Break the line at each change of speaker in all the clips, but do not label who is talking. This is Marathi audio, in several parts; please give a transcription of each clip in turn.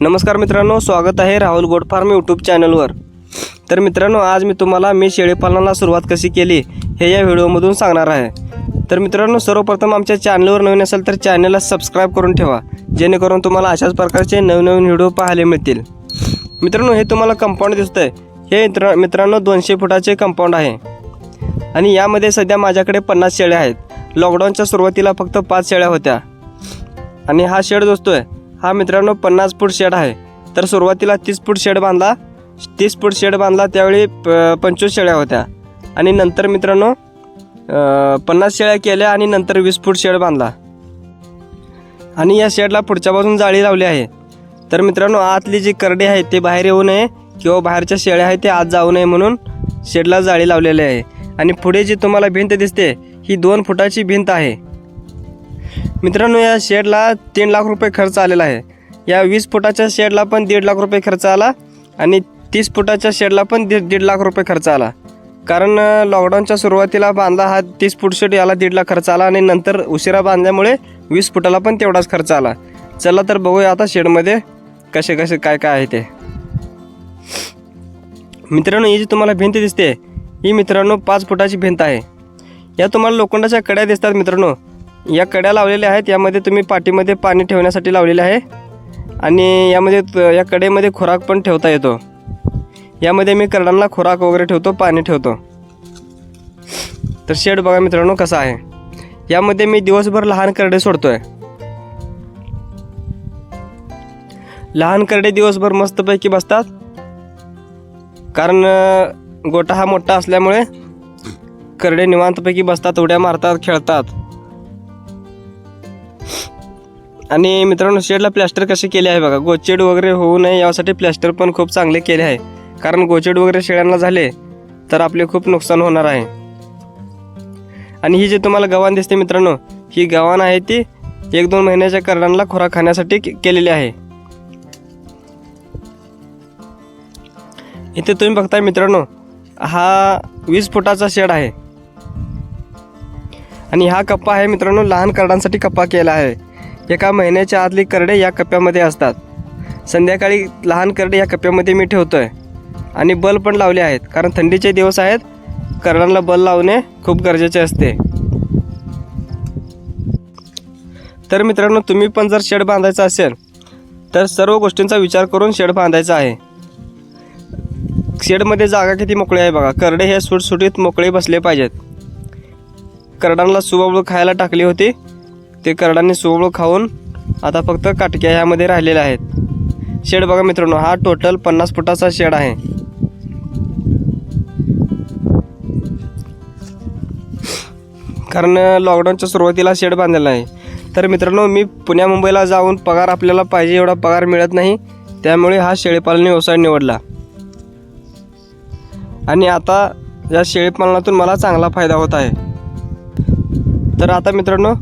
नमस्कार मित्रांनो स्वागत आहे राहुल गोडफार्म यूट्यूब चॅनलवर. तर मित्रांनो आज मी तुम्हाला मी शेळीपालनाला सुरुवात कशी केली हे या व्हिडिओमधून सांगणार आहे. तर मित्रांनो सर्वप्रथम आमच्या चॅनलवर नवीन असेल तर चॅनलला सबस्क्राईब करून ठेवा जेणेकरून तुम्हाला अशाच प्रकारचे नवनवीन व्हिडिओ पाहायला मिळतील. मित्रांनो हे तुम्हाला कंपाऊंड दिसतंय. हे मित्र मित्रांनो दोनशे फुटाचे कंपाऊंड आहे. आणि यामध्ये सध्या माझ्याकडे पन्नास शेळ्या आहेत. लॉकडाऊनच्या सुरुवातीला फक्त पाच शेळ्या होत्या. आणि हा शेड दोस्तोय हा मित्रांनो पन्नास फूट शेड आहे. तर सुरुवातीला तीस फूट शेड बांधला. तीस फूट शेड बांधला त्यावेळी प पंचवीस शेळ्या होत्या. आणि नंतर मित्रांनो पन्नास शेळ्या केल्या आणि नंतर वीस फूट शेड बांधला. आणि या शेडला पुढच्या बाजून जाळी लावली आहे. तर मित्रांनो आतली जी करडे आहे ते बाहेर येऊ नये किंवा बाहेरच्या शेळ्या आहेत ते आत जाऊ नये म्हणून शेडला जाळी लावलेली आहे. आणि पुढे जी तुम्हाला भिंत दिसते ही दोन फुटाची भिंत आहे. मित्रांनो या शेडला तीन लाख रुपये खर्च आलेला आहे. या वीस फुटाच्या शेडला पण दीड लाख रुपये खर्च आला आणि तीस फुटाच्या शेडला पण दीड दीड लाख रुपये खर्च आला. कारण लॉकडाऊनच्या सुरुवातीला बांधला हा तीस फूट शेड याला दीड लाख खर्च आला आणि नंतर उशिरा बांधल्यामुळे वीस फुटाला पण तेवढाच खर्च आला. चला तर बघूया आता शेडमध्ये कसे कसे काय काय आहे ते. मित्रांनो ही जी तुम्हाला भिंत दिसते ही मित्रांनो पाच फुटाची भिंत आहे. या तुम्हाला लोखंडाच्या कड्या दिसतात मित्रांनो. या कड्या लावलेल्या आहेत. यामध्ये तुम्ही पाठीमध्ये पाणी ठेवण्यासाठी लावलेले आहे. आणि यामध्ये त- या कडेमध्ये खुराक पण ठेवता येतो. यामध्ये मी करडांना खुराक वगैरे ठेवतो पाणी ठेवतो. तर शेड बघा मित्रांनो कसा आहे. यामध्ये मी दिवसभर लहान करडे आहे लहान करडे दिवसभर मस्तपैकी बसतात. कारण गोठा गोटा हा मोठा असल्यामुळे करडे निवांतपैकी बसतात उड्या मारतात खेळतात. आणि मित्रांनो शेडला प्लॅस्टर कसे केले आहे बघा. गोचेड वगैरे होऊ नये यासाठी प्लॅस्टर पण खूप चांगले केले आहे. कारण गोचेड वगैरे शेळ्यांना झाले तर आपले खूप नुकसान होणार आहे. आणि ही जी तुम्हाला गव्हाण दिसते मित्रांनो ही गव्हाण आहे ती एक दोन महिन्याच्या करडांना खुराक खाण्यासाठी केलेली आहे. इथे तुम्ही बघताय मित्रांनो हा वीस फुटाचा शेड आहे. आणि हा कप्पा आहे मित्रांनो लहान करडांसाठी कप्पा केला आहे. एका महिन्याच्या आतली करडे या कप्प्यामध्ये असतात. संध्याकाळी लहान करडे या कप्प्यामध्ये मी ठेवतो आहे आणि बल पण लावले आहेत कारण थंडीचे दिवस आहेत. करडांना बल लावणे खूप गरजेचे असते. तर मित्रांनो तुम्ही पण जर शेड बांधायचा असेल तर सर्व गोष्टींचा विचार करून शेड बांधायचा आहे. शेडमध्ये जागा किती मोकळी आहे बघा. करडे हे सुटसुटीत मोकळे बसले पाहिजेत. करडांना सुबाबळू खायला टाकली होती. ते करडांनी सुबबळू खाऊन आता फक्त काटक्या ह्यामध्ये राहिलेल्या आहेत. शेड बघा मित्रांनो हा टोटल पन्नास फुटाचा शेड आहे. कारण लॉकडाऊनच्या सुरुवातीला शेड बांधलेला आहे. तर मित्रांनो मी पुण्या मुंबईला जाऊन पगार आपल्याला पाहिजे एवढा पगार मिळत नाही. त्यामुळे हा शेळीपालन व्यवसाय निवडला. आणि आता या शेळीपालनातून मला चांगला फायदा होत आहे. तर आता मित्रांनो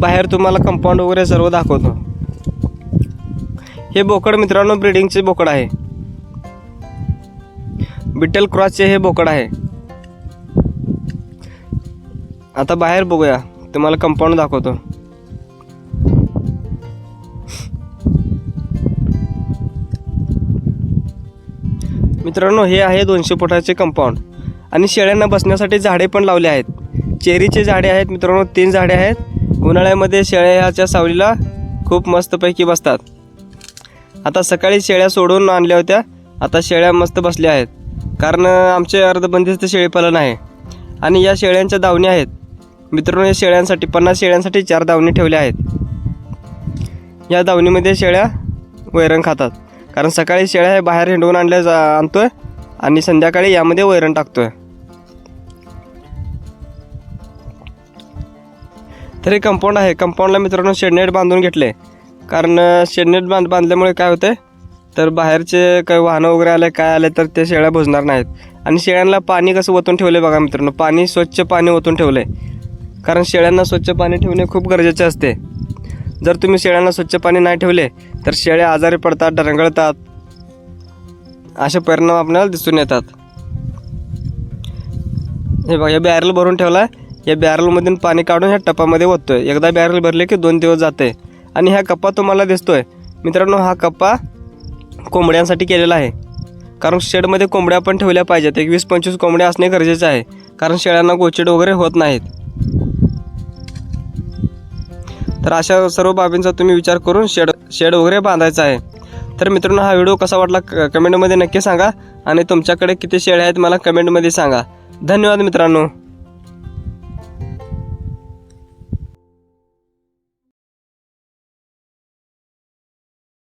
बाहेर तुम्हाला कंपाऊंड वगैरे सर्व दाखवतो. हे बोकड मित्रांनो ब्रिडिंगचे बोकड आहे. बिट्टल क्रॉसचे हे बोकड आहे. आता बाहेर बघूया. तुम्हाला कंपाऊंड दाखवतो. मित्रांनो हे आहे दोनशे फुटाचे कंपाऊंड आणि शेळ्यांना बसण्यासाठी झाडे पण लावले आहेत. चेरीचे झाडे आहेत मित्रांनो तीन झाडे आहेत. उन्हाळ्यामध्ये शेळ्या ह्याच्या सावलीला खूप मस्तपैकी बसतात. आता सकाळी शेळ्या सोडून आणल्या होत्या. आता शेळ्या मस्त बसल्या आहेत. कारण आमचे अर्धबंदिस्त शेळीपालन आहे. आणि या शेळ्यांच्या दावणी आहेत. मित्रांनो या शेळ्यांसाठी पन्नास शेळ्यांसाठी चार दावणी ठेवल्या आहेत. या दावणीमध्ये शेळ्या वैरण खातात. कारण सकाळी शेळ्या हे बाहेर हिंडवून आणल्या जा आणतो आहे आणि संध्याकाळी यामध्ये वैरण टाकतो आहे तर हे कंपाऊंड आहे कंपाऊंडला मित्रांनो शेडनेट बांधून घेतले. कारण शेडनेट बांध बांधल्यामुळे काय होते तर बाहेरचे काही वाहनं वगैरे आले काय आले तर ते शेळ्या भुजणार नाहीत. आणि शेळ्यांना पाणी कसं ओतून ठेवले बघा मित्रांनो. पाणी स्वच्छ पाणी ओतून ठेवले कारण शेळ्यांना स्वच्छ पाणी ठेवणे खूप गरजेचे असते. जर तुम्ही शेळ्यांना स्वच्छ पाणी नाही ठेवले तर शेळ्या आजारी पडतात डरंगळतात. असे परिणाम आपल्याला दिसून येतात. हे बघा या बॅरल भरून ठेवला आहे या बॅरलमधून पाणी काढून ह्या टपामध्ये ओततोय. एकदा बॅरल भरले की दोन दिवस जाते आणि ह्या कप्पा तुम्हाला दिसतोय. मित्रांनो हा कप्पा कोंबड्यांसाठी केलेला आहे. कारण शेडमध्ये कोंबड्या पण ठेवल्या पाहिजेत. एक वीस पंचवीस कोंबड्या असणे गरजेचे आहे. कारण शेळ्यांना गोचिड वगैरे होत नाहीत. तर अशा सर्व बाबींचा तुम्ही विचार करून शेड शेड वगैरे बांधायचा आहे. तर मित्रांनो हा व्हिडिओ कसा वाटला क- कमेंटमध्ये नक्की सांगा. आणि तुमच्याकडे किती शेळ्या आहेत मला कमेंटमध्ये सांगा. धन्यवाद मित्रांनो.